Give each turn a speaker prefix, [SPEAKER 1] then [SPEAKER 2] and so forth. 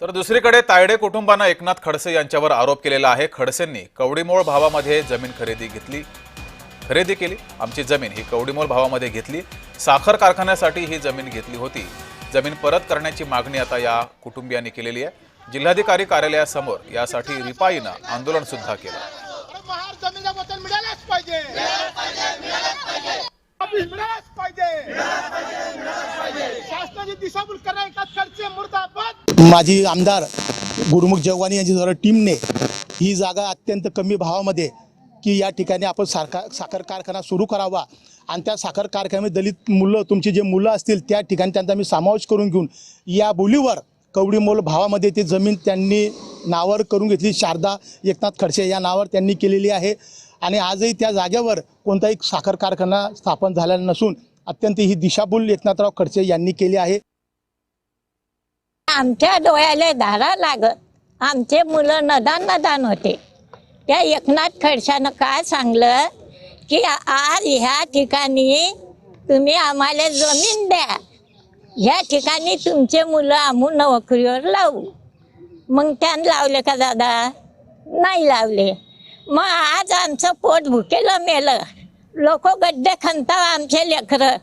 [SPEAKER 1] तर दुसरीकडे तायडे कुटुंबानं एकनाथ खडसे यांच्यावर आरोप केलेला आहे. खडसेंनी कवडीमोळ भावामध्ये जमीन खरेदी घेतली. खरेदी केली. आमची जमीन ही कवडीमोल भावामध्ये घेतली. साखर कारखान्यासाठी ही जमीन घेतली होती. जमीन परत करण्याची मागणी आता या कुटुंबियांनी केलेली आहे. जिल्हाधिकारी कार्यालयासमोर यासाठी रिपाईनं आंदोलन सुद्धा केलं.
[SPEAKER 2] पाहिजे. शासनाची दिशाभूल करणारे खर्चे मुर्दा
[SPEAKER 3] माजी आमदार गुरुमुख जगवानी यांची जरा टीमने ही जागा अत्यंत कमी भावामध्ये की या ठिकाणी आपण सारखा साखर कारखाना सुरू करावा. आणि त्या साखर कारखान्यामध्ये दलित मुलं तुमची जे मुलं असतील त्या ठिकाणी त्यांचा मी समावेश करून घेऊन या बोलीवर कवडीमोल भावामध्ये ती जमीन त्यांनी नावावर करून घेतली. शारदा एकनाथ खडसे या नावावर त्यांनी केलेली आहे. आणि आजही त्या जागेवर कोणताही साखर कारखाना स्थापन झालेला नसून अत्यंत ही दिशाभूल एकनाथराव खडसे यांनी केली आहे.
[SPEAKER 4] आमच्या डोळ्याला धारा लागत. आमचे मुलं नदान नदान होते. त्या एकनाथ खडशानं काय सांगलं की आज ह्या ठिकाणी तुम्ही आम्हाला जमीन द्या. ह्या ठिकाणी तुमचे मुलं आम्ही नोकरीवर लावू. मग त्यानं लावले का दादा? नाही लावले. मग आज आमचं पोट भुकेलं मेलं. लोक गड्डे खणता आमचे लेकरं.